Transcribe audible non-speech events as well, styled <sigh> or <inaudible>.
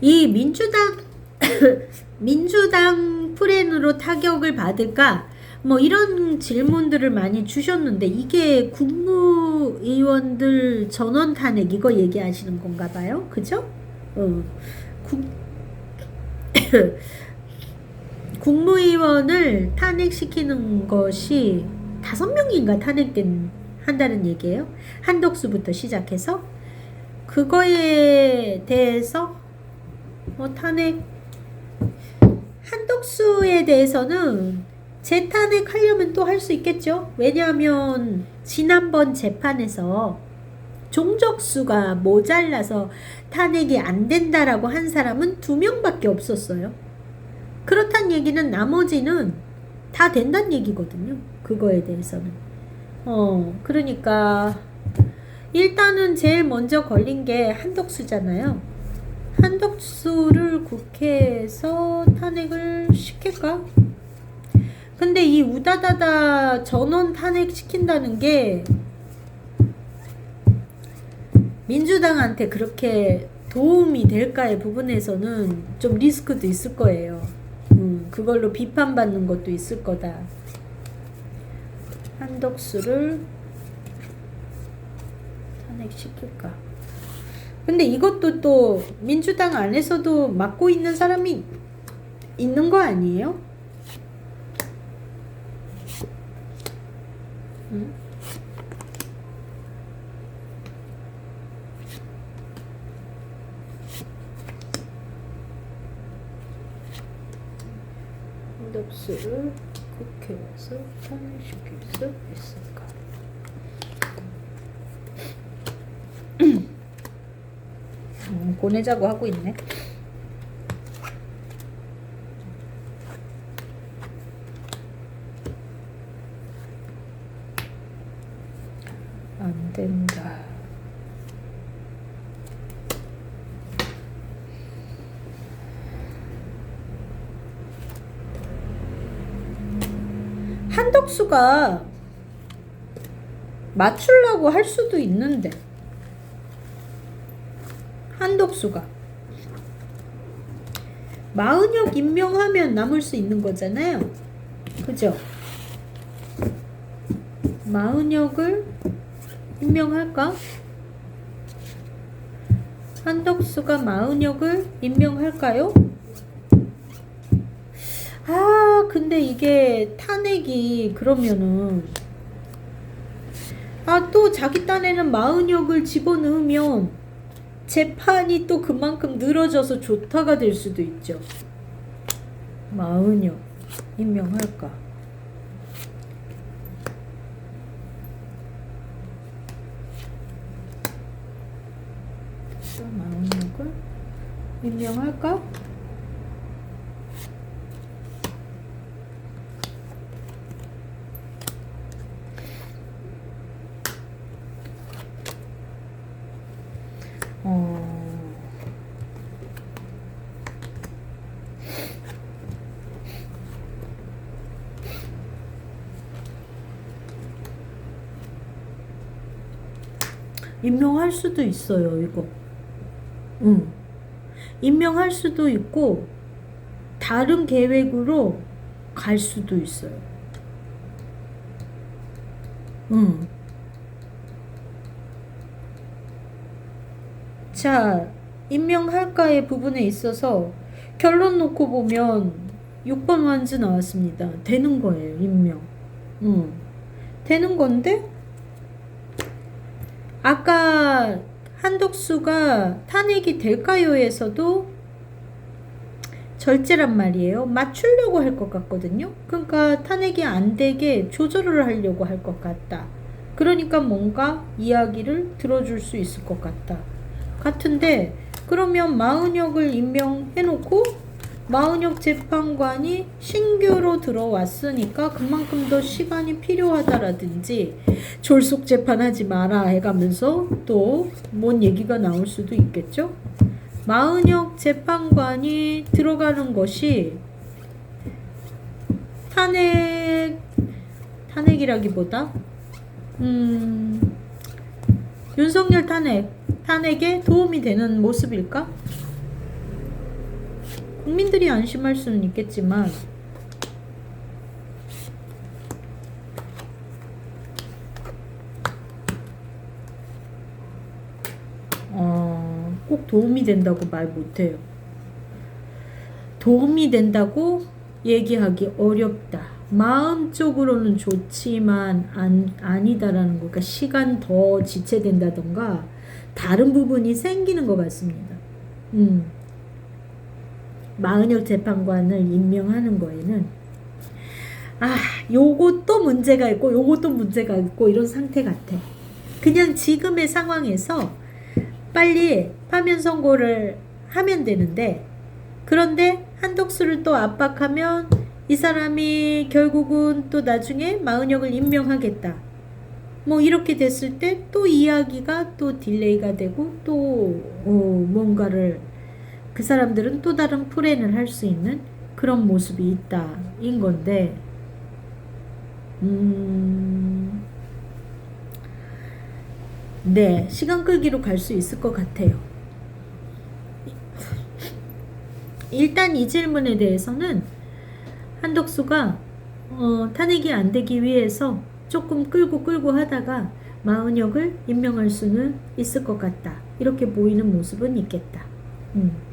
이 민주당 <coughs> 민주당 프렌으로 타격을 받을까? 뭐 이런 질문들을 많이 주셨는데 이게 국무위원들 전원 탄핵 이거 얘기하시는 건가 봐요. 그죠? 어. 국, <coughs> 국무위원을 탄핵시키는 것이 다섯 명인가 탄핵된 한다는 얘기예요. 한덕수부터 시작해서 그거에 대해서 뭐 탄핵 한덕수에 대해서는 재탄핵하려면 또 할 수 있겠죠. 왜냐하면 지난번 재판에서 종적수가 모자라서 탄핵이 안 된다라고 한 사람은 두 명밖에 없었어요. 그렇단 얘기는 나머지는 다 된다는 얘기거든요. 그거에 대해서는. 어, 그러니까 일단은 제일 먼저 걸린 게 한덕수잖아요. 한덕수를 국회에서 탄핵을 시킬까? 근데 이 우다다다 전원 탄핵 시킨다는 게 민주당한테 그렇게 도움이 될까의 부분에서는 좀 리스크도 있을 거예요. 음, 그걸로 비판받는 것도 있을 거다. 한덕수를 탄핵시킬까? 근데 이것도 또 민주당 안에서도 맡고 있는 사람이 있는 거 아니에요? 응? 한덕수를 국회에서 탄핵시킬 수 있을까? 음, 보내자고 하고 있네. 안 된다. 한덕수가 맞추려고 할 수도 있는데 한덕수가 마은혁 임명하면 남을 수 있는 거잖아요. 그죠? 마은혁을 임명할까? 한덕수가 마은혁을 임명할까요? 아, 근데 이게 탄핵이 그러면은 아, 또 자기 딴에는 마은혁을 집어넣으면 재판이 또 그만큼 늘어져서 좋다가 될 수도 있죠. 마은혁 임명할까? 또 마은혁을 임명할까? 임명할 수도 있어요, 이거. 응. 임명할 수도 있고, 다른 계획으로 갈 수도 있어요. 응. 자, 임명할까의 부분에 있어서 결론 놓고 보면 6번 완즈 나왔습니다. 되는 거예요, 임명. 응. 되는 건데, 아까 한덕수가 탄핵이 될까요에서도 절제란 말이에요. 맞추려고 할 것 같거든요. 그러니까 탄핵이 안 되게 조절을 하려고 할 것 같다. 그러니까 뭔가 이야기를 들어줄 수 있을 것 같다. 같은데 그러면 마은혁을 임명해놓고 마은혁 재판관이 신규로 들어왔으니까 그만큼 더 시간이 필요하다라든지 졸속 재판하지 마라 해가면서 또 뭔 얘기가 나올 수도 있겠죠. 마은혁 재판관이 들어가는 것이 탄핵 탄핵이라기보다 음 윤석열 탄핵 탄핵에 도움이 되는 모습일까? 국민들이 안심할 수는 있겠지만 어, 꼭 도움이 된다고 말 못해요. 도움이 된다고 얘기하기 어렵다. 마음적으로는 좋지만 안, 아니다라는 거. 그러니까 시간 더 지체된다던가 다른 부분이 생기는 것 같습니다. 음. 마은혁 재판관을 임명하는 거에는 아, 요것도 문제가 있고 요것도 문제가 있고 이런 상태 같아. 그냥 지금의 상황에서 빨리 파면 선고를 하면 되는데 그런데 한덕수를 또 압박하면 이 사람이 결국은 또 나중에 마은혁을 임명하겠다. 뭐 이렇게 됐을 때 또 이야기가 또 딜레이가 되고 또 어, 뭔가를 그 사람들은 또 다른 플랜을 할 수 있는 그런 모습이 있다 인 건데 음, 네 시간 끌기로 갈 수 있을 것 같아요. 일단 이 질문에 대해서는 한덕수가 어, 탄핵이 안 되기 위해서 조금 끌고 끌고 하다가 마은혁을 임명할 수는 있을 것 같다. 이렇게 보이는 모습은 있겠다. 음.